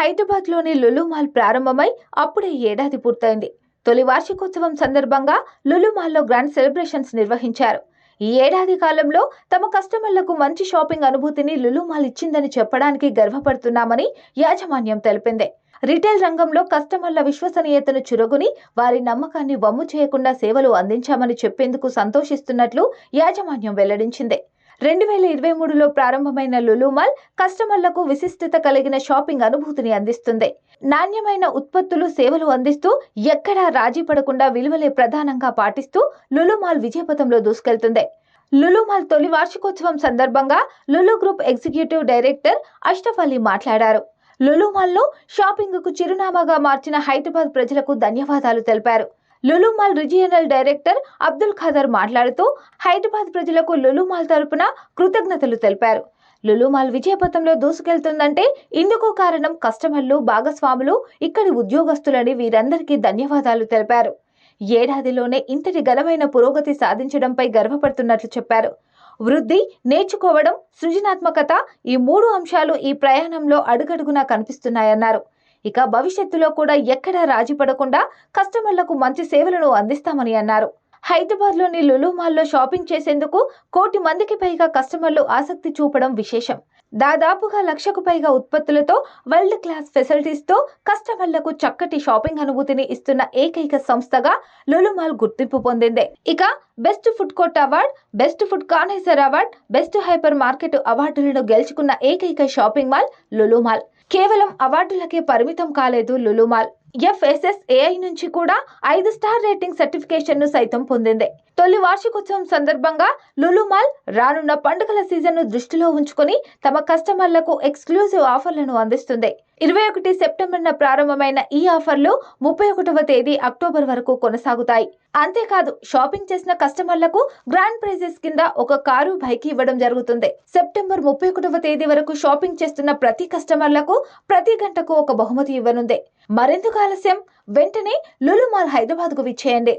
హైదరాబాద్లోని లులుమాల్ ప్రారంభమై అప్పుడే ఏడాది పూర్తయింది. తొలి వార్షికోత్సవం సందర్భంగా లులుమాల్లో గ్రాండ్ సెలబ్రేషన్స్ నిర్వహించారు. ఈ ఏడాది కాలంలో తమ కస్టమర్లకు మంచి షాపింగ్ అనుభూతిని లులుమాల్ ఇచ్చిందని చెప్పడానికి గర్వపడుతున్నామని యాజమాన్యం తెలిపింది. రిటైల్ రంగంలో కస్టమర్ల విశ్వసనీయతను చురగుని వారి నమ్మకాన్ని వమ్ము చేయకుండా సేవలు అందించామని చెప్పేందుకు సంతోషిస్తున్నట్లు యాజమాన్యం వెల్లడించింది. రెండు వేల ఇరవై మూడులో ప్రారంభమైన లులుమాల్ కస్టమర్లకు విశిష్టత కలిగిన షాపింగ్ అనుభూతిని అందిస్తుంది. నాణ్యమైన ఉత్పత్తులు సేవలు అందిస్తూ ఎక్కడా రాజీ పడకుండా విలువలే ప్రధానంగా పాటిస్తూ లులుమాల్ విజయపథంలో దూసుకెళ్తుంది. లులుమాల్ తొలి వార్షికోత్సవం సందర్భంగా Lulu group executive director Ashraf Ali మాట్లాడారు. లులుమాల్ను షాపింగ్కు చిరునామాగా మార్చిన హైదరాబాద్ ప్రజలకు ధన్యవాదాలు తెలిపారు. Lulu Mall regional director Abdul Khader మాట్లాడుతూ హైదరాబాద్ ప్రజలకు లులుమాల్ తరపున కృతజ్ఞతలు తెలిపారు. లులుమాల్ విజయపథంలో దూసుకెళ్తుందంటే ఇందుకు కారణం కస్టమర్లు భాగస్వాములు ఇక్కడి ఉద్యోగస్తులని వీరందరికీ ధన్యవాదాలు తెలిపారు. ఏడాదిలోనే ఇంతటి ఘనమైన పురోగతి సాధించడంపై గర్వపడుతున్నట్లు చెప్పారు. వృద్ధి నేర్చుకోవడం సృజనాత్మకత ఈ మూడు అంశాలు ఈ ప్రయాణంలో అడుగడుగునా కనిపిస్తున్నాయన్నారు. ఇక భవిష్యత్తులో కూడా ఎక్కడా రాజీ పడకుండా కస్టమర్లకు మంచి సేవలను అందిస్తామని అన్నారు. హైదరాబాద్లోని లులు మాల్లో షాపింగ్ చేసేందుకు కోటి మందికి పైగా కస్టమర్లు ఆసక్తి చూపడం విశేషం. దాదాపుగా లక్షకు పైగా ఉత్పత్తులతో వరల్డ్ క్లాస్ ఫెసిలిటీస్తో కస్టమర్లకు చక్కటి షాపింగ్ అనుభూతిని ఇస్తున్న ఏకైక సంస్థగా లులుమాల్ గుర్తింపు పొందింది. ఇక best food court award best food connoisseur award best hypermarket అవార్డులను గెలుచుకున్న ఏకైక షాపింగ్ మాల్ లులుమాల్ కేవలం అవార్డులకే పరిమితం కాలేదు లులుమాల్. ఎఫ్ఎస్ఎస్ఏఐ నుంచి కూడా ఐదు స్టార్ రేటింగ్ సర్టిఫికేషన్ను సైతం పొందింది. తొలి వార్షికోత్సవం సందర్భంగా లులుమాల్ రానున్న పండుగల సీజన్ను దృష్టిలో ఉంచుకొని తమ కస్టమర్లకు ఎక్స్క్లూజివ్ ఆఫర్లను అందిస్తుంది. ఇరవై ఒకటి సెప్టెంబర్న ప్రారంభమైన ఈ ఆఫర్లు ముప్పై ఒకటవ తేదీ అక్టోబర్ వరకు కొనసాగుతాయి. అంతేకాదు షాపింగ్ చేసిన కస్టమర్లకు గ్రాండ్ ప్రైజెస్ కింద ఒక కారు బైక్ ఇవ్వడం జరుగుతుంది. సెప్టెంబర్ ముప్పై ఒకటవ తేదీ వరకు షాపింగ్ చేస్తున్న ప్రతి కస్టమర్లకు ప్రతి గంటకు ఒక బహుమతి ఇవ్వనుంది. మరెందుకు ఆలస్యం? వెంటనే లులుమాల్ హైదరాబాద్కు విచ్చేయండి.